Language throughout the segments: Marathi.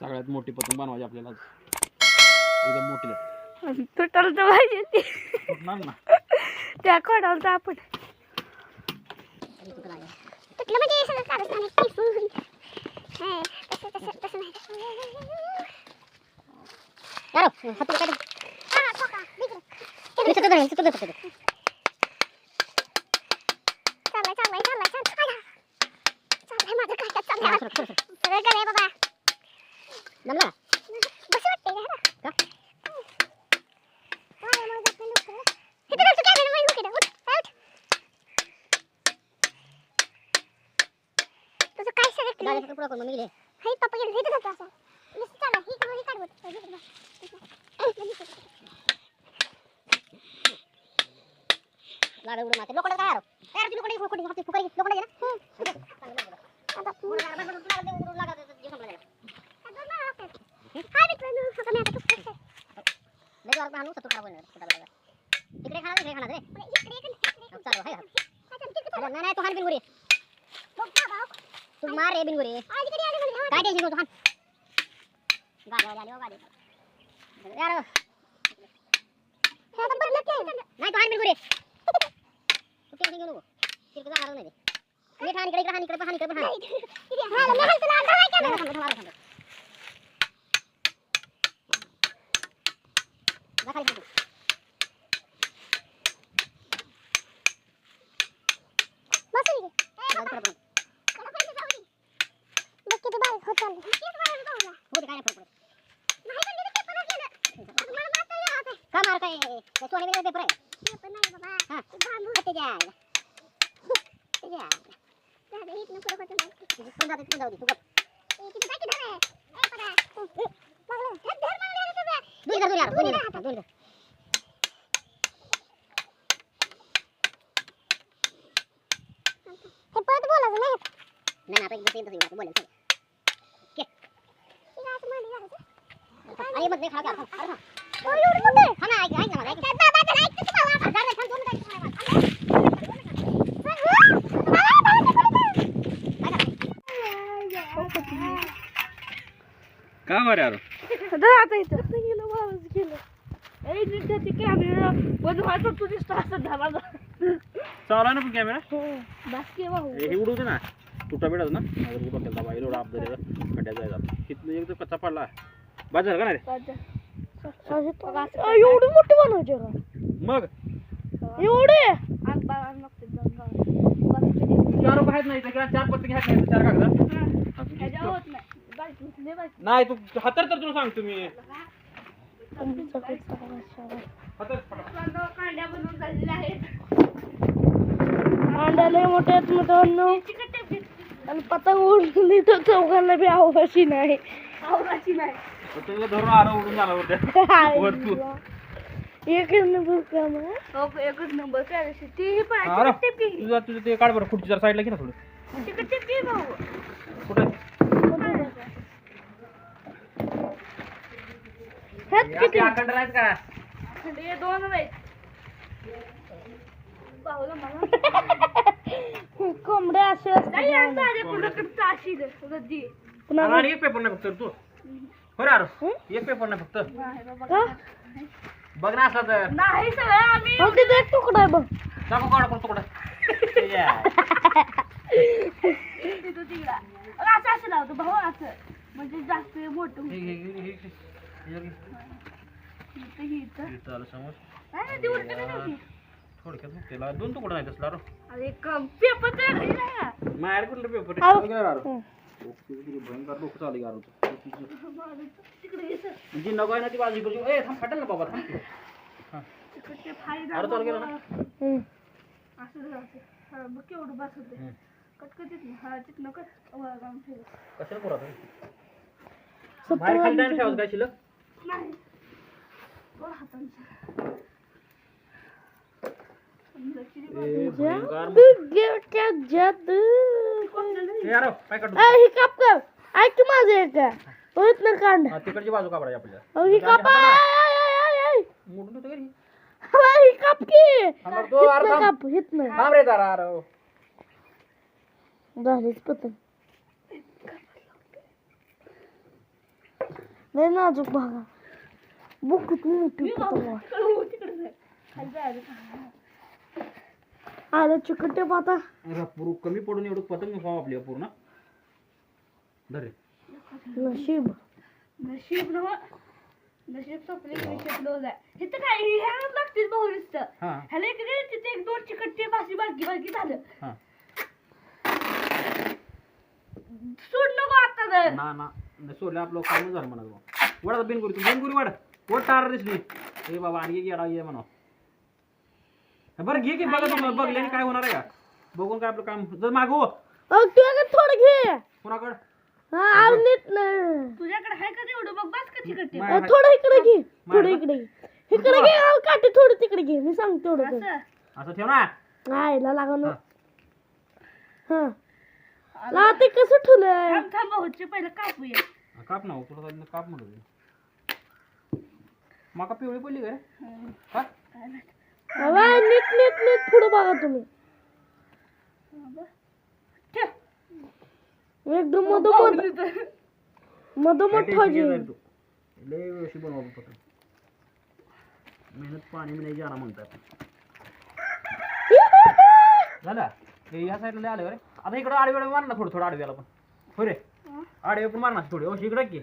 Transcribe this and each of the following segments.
सगळ्यात मोठी पतंग बनवायची आपल्याला. आज. एकदम मोठी. तुटल तर पाहिजे ती. फुटणार ना. त्या खोडाल तर आपण तुटलं म्हणजे सगळं कारस्थान टिपून हा, तसं तसं तसं नाही. यारो हात काय हा ठोका बिगडे चल चल चल चल चल चाललाय चाललाय चाललाय चाललाय चाललाय माझं काय चाललाय सगळं करे बाबा जमला बस वाटते का किती दिवस कॅमेरा मध्ये उठ उठ काय दादाचा पुढं कोण मग गेले हाय पप्पा गेले इथं होता असं. नुसतं चालला ही करून काढवत लाड उडून माते लोकडं काय यार यार ती लोकडं फुकडी फुकडी लोकडं गेला आता संपला गेला हाय मित्रांनो आता मी आता सतू खाणार इकडे खाणार. रे इकडे चालू नाही नाही तू हान बिनगुरी बघ. बाबा तू मार रे बिनगुरी आज इकडे आले काय टेन्शन घेऊ तू हान. गाडी आली हो गाडी. यार हे नाही नाही तू हान बिनगुरी तू टेन्शन घेऊ नको. तिकडे जाणार नाही मी ठाण इकडे इकडे हान इकडे पण हान इकडे पण हान इकडे हा मी हाल तुला आता काय नाही, थांब, थांब, थांब, थांब. जा खाली तू. बस इकडे जा तिकडे पण. बघ किती बारीक होत चालली किती बारीक होत हो ते काय नाही फरक पडत. नाही पण मी पेपर केलं आता मला मारता येणार आता का मार काय हे सोने बिने पेपर आहे पेपर नाही बाबा हा. बांबू त्याच्या आईला. त्याच्या आईला. दादा इथनं पुढं होतं नाही तिथून जाते, तिथून जाऊ दे. तू गप. ए, किती बाकी धर. ए, परा. बघलं. हे धर मला तुझं. दोन्ही धर, दोन्ही धर, दोन्ही धर. दोन्ही धर. हे परत बोलायचं नाही नाही, आता एकदा ते एकदा ते असं मांडी घालायचं. आणि मग नाही खाऊ का? अरे हा. हा की बरं यार? आता आता इथं. गेलं माणूस गेलं. ए तिथे ते कॅमेरा बंद व्हायचं तू दिसतो असं झाला चालू आहे ना पण कॅमेरा बाकी भाऊ. हे उडवते ना. तुटा बिडत ना. माझं बघ डोक्याला दाबा एवढा अपदार खड्ड्यात जायचा तिथनं एकदम कच्चा पडला. बाजार का नाही रे? एवढी मोठी बनवायची मग? एवढे? चार रुपये आहेत नाही. चार पत्ते घ्या काय चार कागदा. नाही. तू हातर तर तुला सांगतो मी. हातर कांड्या बनवून झालेल्या आहेत. मित्रांनो. आणि पतंग उडली तर चौघांना बी आवडायची नाही. आवडायची नाही. तुझं धरून आलं उडून झाला होत्या वरतू. एकच नंबर काम आहे. एकच नंबर काय ती अरे पाहिजे टिपी. तुझं तुझं ते काढ बरं खुर्ची जरा साईडला घे ना थोडं. तिकडे टिपी भाऊ. कुठं? हेच किती अखंड आहेत का? हे दोन आहेत पाहुलं मला. कोंबड्या असे असतात आणि एक पेपर नाही फक्त तू. हो रे अरे एक पेपर नाही फक्त. बघ ना असला तर. नाही सगळं आम्ही तिथे एक तुकडा आहे बघ. दाखव काढ पण तुकडा. तिथं तिकडा. अगं असं असं लावतो भाऊ असं. म्हणजे जास्त मोठं होतं. इथं ही इथं. चालू समोर. नाही, नाही, ती उलटी नाही होती. थोडक्यात बघ त्याला दोन तुकडा नाही तसला रो अरे कम पेपर तर घरी नाही आहे. माझ्याकडे कुठलं पेपर आहो. भयंकर डोकं चालू गार होतं तिकडे येतं. जी नको आहे ना ती बाजू इकडची ए थांब फाटेल ना बाबा थांब तिकडे ते फायदा अरे चालू केलं ना असं झालं असं. बघ केवढं बस होते हम्म. ना हा तिथनं कट वर जाऊन ठेव. कशाला पुरा बाहेर खाली नाही ठेवायचं काय शिल्लक नाही वर हातांचं. समजा किती बस. ए, भयंकर. ए, अरे, पाय काढू. ही काप कर ऐक माझं एक. होत ना कांदा हा, तिकडची बाजू काढायची आपल्याला अहो, ही काप. आय, आय, आय, आय, आय. मोडून होतं घरी. अहो, ही काप की. थांब रे, तो अरे हितनं थांब. काप हितनं थांब रे जरा अरे झालीच पतंग. लय नाजूक भागा. बघ किती मोठी पतंग. आहे. आलं चिकट अरे पूर कमी पडून एवढं पतंग खाऊ आपली पूर्ण नशीब. नशीब नव नशीब संपले काय ह्याच लागतील भाऊ नुसतं. हा. ह्याला इकडे तिथे एक दोन चिकट ते भाजी बाकी बाकी झालं. हा. सोड नको आता तर. ना ना. नाही सोडलं आपलं काम झालं म्हणा वडा बेनगुरी तू बेनगुरी वाढ वड टार दिसली ए बाबा आणि एक येडा ये म्हणा. बरं घे की बघा तुम्हाला बघल्याने काय होणार आहे का? बघून काय आपलं काम. जर मागव अहो तुझ्याकडे थोडं घे. कुणाकडं? हा आव नीट ना. तुझ्याकडे आहे का तेवढं? बघ बस का चिकट ते माय- अहो, थोडं इकडे घे थोडं इकडे घे. इकडे घे अहो, काठी थोडी तिकडे घे. मी सांगतो तेवढं कर. असं? असं ठेव ना. आयला लागण. हा. हा. ला ते कसं ठुलंय थांब थांब भाऊचे पहिलं कापूया. हा, काप ना हो, तुला सांगितलं काप म्हणत माका पिवळी पडली का रे? हा? काय माहीत. बाबा, नीट नीट नीट पुढे बघा तुम्ही. ठेव. एकदम मधोमध मधोमध तू. लय व्यवस्थित बनवा पतंग मेहनत पाणी मी नाही जाणार म्हणतात. झालं? हे ह्या साईडला आलं रे आता इकडं आडवे मार ना थोडं थोडं आडव्याला पण. हो रे. आडवे पण मार ना थोडे. हो इकडं की.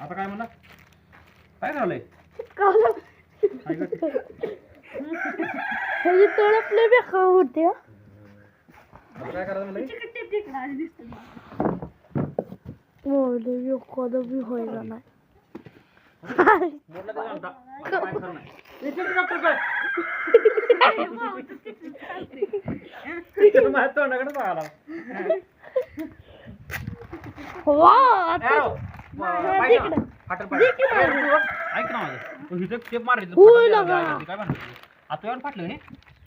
आता काय म्हणला? काय झालंय? ह्याची तळप लय बेकार होते हा. आता काय करायचं मला. होय, लय एखादं बी व्हायला नाही मोडलं ते घंटा. आता काय खरं नाही. हे चिटकं जातं काय? माझ्या तोंडाकडे पाहायला. वा आता ए, हो. पाहिजे ना? पाहिजे. ऐक ना माझं. तू इथं टेप मार इथं. होय फाटल लगा. जायला. काय म्हणतो आता यावर फाटलं नाही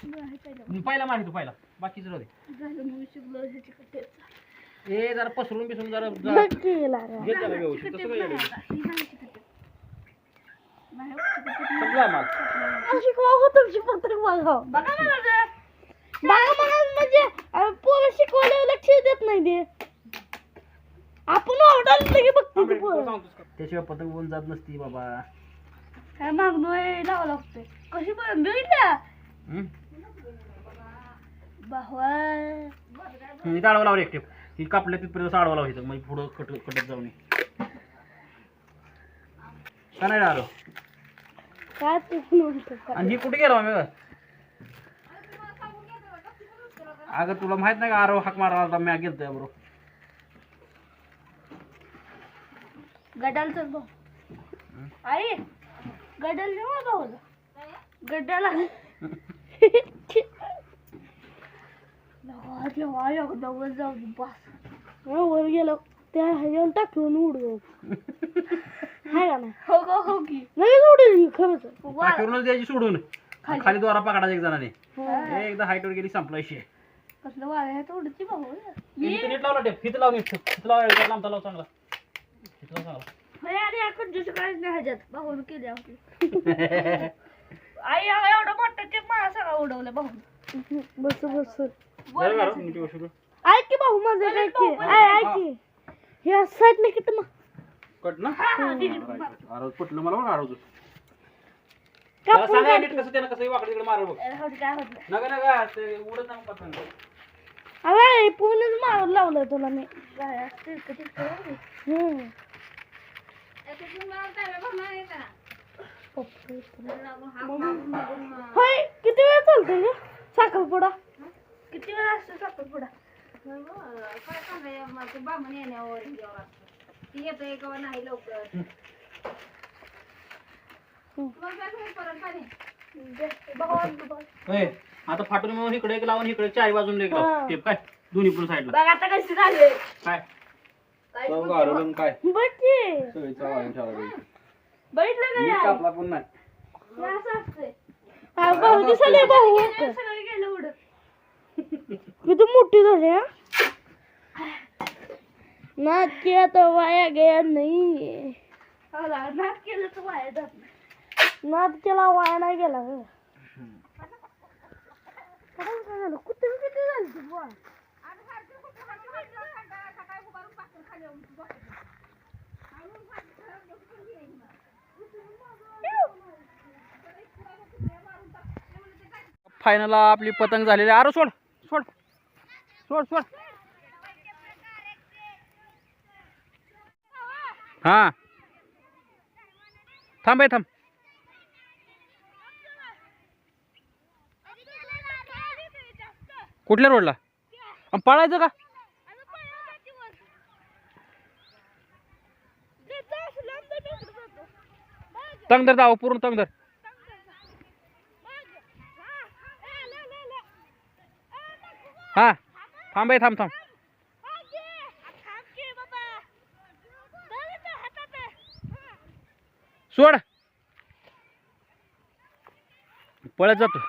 नाही पहिलं. मी पहिला मारी तू पहिला बाकीचं राहू दे झालं मग शिकलो चिकट टेपचं. ए जरा पसरून बिसरून जरा जरा केला रे. घे त्याला व्यवस्थित चिकट तसं टेप काय नाही येडं. आता. ही. नाही हो, चिकट टेप नाही. संपला माल अशी केव्हा तुमची पत्रक बघा बघा ना माझं. बघा बघा म्हणजे अं, पोरं शिकवल्यावर लक्ष देत नाही ते आपण ऑर्डर लगे बघतो ती पोरं त्याशिवाय पतंग बोल जात नसती बाबा मागणं लावा लागतोय. कशी पण बघितलं हम्म, इथं आडवा लावलं एक टेप. ही कापल्या तिथपर्यंत आडवा लावा इथं मग पुढं कट कटत जाऊन ये. का नाही आलो काय? आणि ही कुठे गेलो आम्ही अगं तुला माहीत नाही का आरो हाक मारा होता? मी गेलतो बरोबर गडाल चल आई! भाऊ गड्ड्याला वर जाऊ बस. वर गेलो. त्या ह्याच्यावर टाकून उडलो हाय का नाही? हो गो हो की. उडेल ही खरंच द्यायची सोडून. खाली. द्वारा पकडायचा एक जणाने. एकदा हाईटवर गेली संपला विषय. कसलं वाळ आहे. तोडची भाऊ नीट लावला टेप हिथं लाव नीट हिथं लाव एकदा लांबचा लाव चांगला. लाव चांगला. अरे आपण दुसरं काहीच नाही ह्याच्यात भाऊन केले आपली आई अगं एवढा मोठा ते मला सगळा उडवलं भाऊ बस बस. ऐक की भाऊ माझं ऐक की ऐ ऐक की ह्या साईडने किती मग कट ना हा, दिली. पटलं मला बघ आरोज कापून त्याला सांगा काढ. नीट कसं त्यानं कसं वाकडे तिकडे मार बघ अरे हो काय होत नाही. नका नका ते उडत नाही पतंग अरे पूर्णच मारून लावलं तुला मी काय? हम्म. होय किती वेळ चालतंय ग? साखरपुडा किती वेळ असतो साखरपुडा ए, आता फाटून इकडे एक लावून इकडे चारी बाजून एक काय दोन्ही पण साईडला बघ आता कशी झाले? काय? चव घालवलं काय? बघ की. बघितलं का मीठ यार? कापला पण नाही. हे असं असतंय. हा, भाऊ दिसले भाऊ गेलं सगळं गेलं उडत किती मोठी झाली हा. नाच की आता वाया गया नाही केलं तर वाया जात नाही. नाच केला वाया नाही गेला. ग पतंग काय झालं? कुठे किती झाली ती बुवा फायनल आपली पतंग झालेली अरे सोड सोड सोड सोड. हा. थांब थांब. कुठल्या रोडला पळायचं का? तंग धर जावं पूर्ण तंग धर. हा थांब थांब थांब. सोड. पळत जातो.